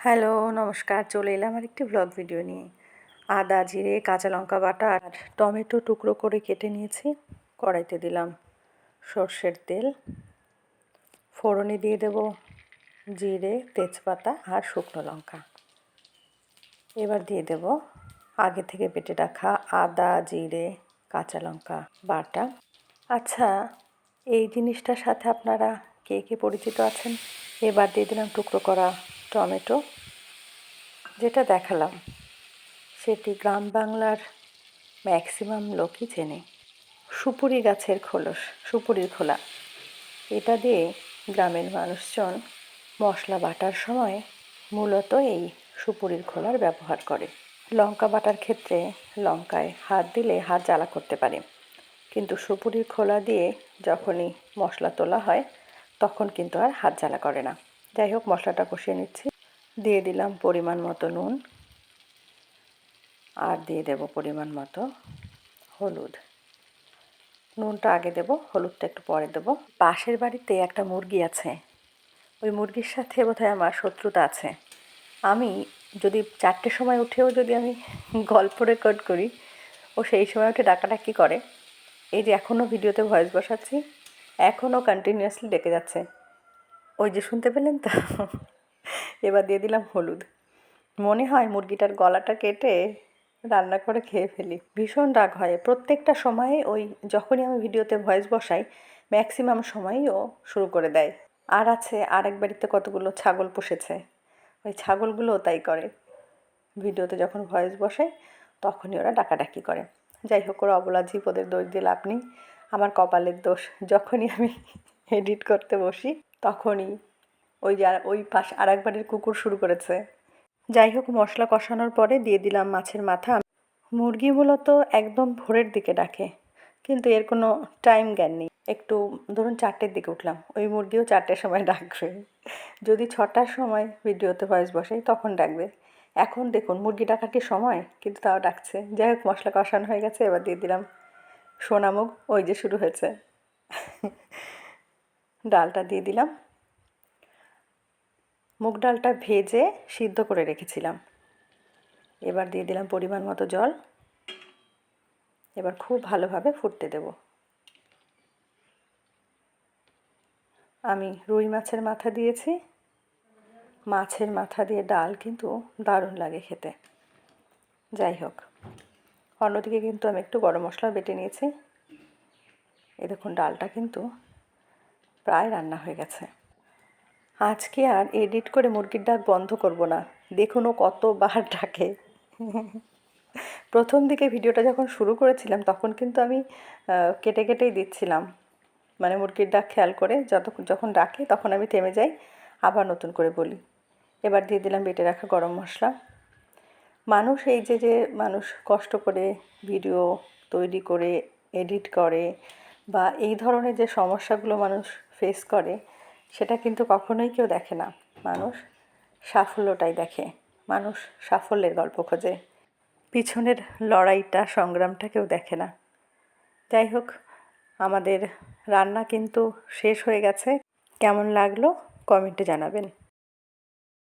Hello, নমস্কার। চলে এলাম আর একটি ব্লগ ভিডিও নিয়ে। আদা, জিরে, কাঁচা লঙ্কা বাটা আর টমেটো টুকরো করে কেটে নিয়েছি। কড়াইতে দিলাম সর্ষের তেল। ফোড়নে দিয়ে দেব জিরে, তেজপাতা আর শুকনো লঙ্কা। এবার দিয়ে দেব আগে থেকে পেটে রাখা আদা, জিরে, কাঁচা লঙ্কা বাটা। আচ্ছা এই জিনিসটার সাথে আপনারা কে কে পরিচিত আছেন? এবার দিয়ে দিলাম টুকরো করা টমেটো, যেটা দেখালাম, সেটি গ্রাম বাংলার ম্যাক্সিমাম লোকই চেনে। সুপুরি গাছের খোলস, সুপুরির খোলা। এটা দিয়ে গ্রামের মানুষজন মশলা বাটার সময় মূলত এই সুপুরির খোলার ব্যবহার করে। লঙ্কা বাটার ক্ষেত্রে লঙ্কায় হাত দিলে হাত জ্বালা করতে পারে। কিন্তু সুপুরির খোলা দিয়ে যখনই মশলা তোলা হয়, তখন কিন্তু আর হাত জ্বালা করে না। যাই হোক, মশলাটা কষিয়ে নিচ্ছি। দিয়ে দিলাম পরিমাণ মতো নুন আর দিয়ে দেব পরিমাণ মতো হলুদ। নুনটা আগে দেব, হলুদটা একটু পরে দেব। পাশের বাড়িতে একটা মুরগি আছে, ওই মুরগির সাথে বোধহয় আমার শত্রুতা আছে। আমি যদি চারটের সময় উঠেও যদি আমি গল্প রেকর্ড করি, ও সেই সময় উঠে ডাকাডাকি করে। এই যে এখনও ভিডিওতে ভয়েস বসাচ্ছি এখনও কন্টিনিউয়াসলি ডেকে যাচ্ছে। ওই যে শুনতে পেলেন তো? এবার দিয়ে দিলাম হলুদ। মনে হয় মুরগিটার গলাটা কেটে রান্না করে খেয়ে ফেলি। ভীষণ রাগ হয়। প্রত্যেকটা সময়ে ওই যখনই আমি ভিডিওতে ভয়েস বসাই ম্যাক্সিমাম সময়ই ও শুরু করে দেয়। আর আছে আরেক বাড়িতে কতগুলো ছাগল পুষেছে। ওই ছাগলগুলোও তাই করে। ভিডিওতে যখন ভয়েস বসাই, তখনই ওরা ডাকাডাকি করে। যাই হোক, ওরা অবলা জীব, ওদের দোষ দিলে আপনি আমার কপালের দোষ। যখনই আমি এডিট করতে বসি, তখনই ওই যে ওই পাশ আর একবারের কুকুর শুরু করেছে। যাই হোক, মশলা কষানোর পরে দিয়ে দিলাম মাছের মাথা। মুরগি মূলত একদম ভোরের দিকে ডাকে, কিন্তু এর কোনো টাইম জ্ঞান নেই। একটু ধরুন চারটের দিকে উঠলাম, ওই মুরগিও চারটের সময় ডাকবে। যদি ছটার সময় ভিডিওতে ভয়েস বসে, তখন ডাকবে। এখন দেখুন, মুরগি ডাকার কি সময়? কিন্তু তাও ডাকছে। যাই হোক, মশলা কষানো হয়ে গেছে, এবার দিয়ে দিলাম সোনামুখ। ওই যে শুরু হয়েছে। ডালটা দিয়ে দিলাম। মুগ ডালটা ভেজে সিদ্ধ করে রেখেছিলাম। এবার দিয়ে দিলাম পরিমাণ মতো জল। এবার খুব ভালোভাবে ফুটতে দেব। আমি রুই মাছের মাথা দিয়েছি। মাছের মাথা দিয়ে ডাল কিন্তু দারুণ লাগে খেতে। যাই হোক, অন্যদিকে কিন্তু আমি একটু গরম মশলা বেটে নিয়েছি। এ দেখুন, ডালটা কিন্তু প্রায় রান্না হয়ে গেছে। আজকে আর এডিট করে মুরগির ডাক বন্ধ করব না। দেখুন ও কতবার ডাকে। প্রথম দিকে ভিডিওটা যখন শুরু করেছিলাম, তখন কিন্তু আমি কেটে কেটেই দিচ্ছিলাম। মানে মুরগির ডাক খেয়াল করে, যত, যখন ডাকে তখন আমি থেমে যাই, আবার নতুন করে বলি। এবার দিয়ে দিলাম বেটে রাখা গরম মশলা। মানুষ এই যে যে মানুষ কষ্ট করে ভিডিও তৈরি করে, এডিট করে বা এই ধরনের যে সমস্যাগুলো মানুষ ফেস করে সেটা কিন্তু কখনোই কেউ দেখে না। মানুষ সাফল্যটাই দেখে। মানুষ সাফল্যের গল্প খোঁজে। পিছনের লড়াইটা, সংগ্রামটা কেউ দেখে না। যাই হোক, আমাদের রান্না কিন্তু শেষ হয়ে গেছে। কেমন লাগল? কমেন্টে জানাবেন।